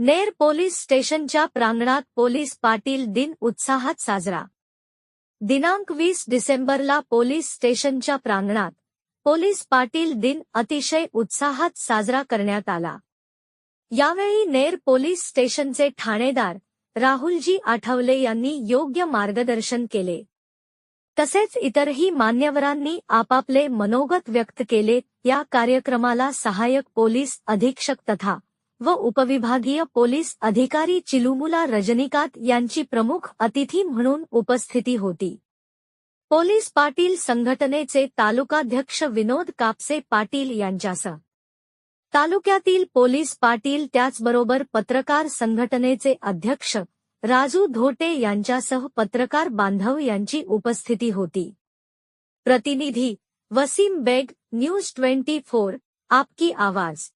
Ner police स्टेशनच्या प्रांगणात police Patil दिन उत्साहात साजरा. दिनांक वीस डिसेंबरला पोलीस स्टेशनच्या प्रांगणात पोलीस पाटील दिन अतिशय उत्साहात साजरा करण्यात आला. यावेळी नेर पोलीस स्टेशनचे ठाणेदार राहुलजी आठवले यांनी योग्य मार्गदर्शन केले. तसेच इतरही मान्यवरांनी आपापले मनोगत व्यक्त केले. या कार्यक्रमाला सहाय्यक पोलीस अधीक्षक तथा व उपविभागीय पोलीस अधिकारी चिलुमुला रजनीकांत यांची प्रमुख अतिथी म्हणून उपस्थिती होती. पोलीस पाटील संघटनेचे तालुकाध्यक्ष विनोद कापसे पाटील यांच्यासह. तालुक्यातील पोलीस पाटील त्याचबरोबर पत्रकार संघटनेचे अध्यक्ष राजू धोटे यांच्यासह पत्रकार बांधव यांची उपस्थिती होती. प्रतिनिधी Wasim Baig news twenty four आपकी आवाज.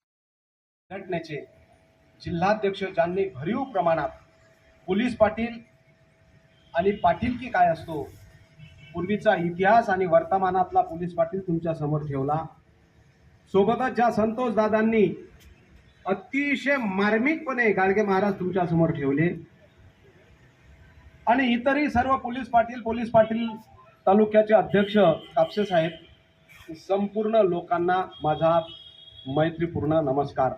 घटनेचे जिल्हाध्यक्ष ज्यांनी भरीव प्रमाणात पोलीस पाटील आणि पाटीलकी काय असतो पूर्वीचा इतिहास आणि वर्तमानातला पोलीस पाटील तुमच्यासमोर ठेवला. सोबतच ज्या संतोष दादांनी अतिशय मार्मिकपणे गाडगे महाराज तुमच्यासमोर ठेवले. आणि इतरही सर्व पोलीस पाटील पोलीस पाटील तालुक्याचे अध्यक्ष कापसे साहेब संपूर्ण लोकांना माझा मैत्रीपूर्ण नमस्कार.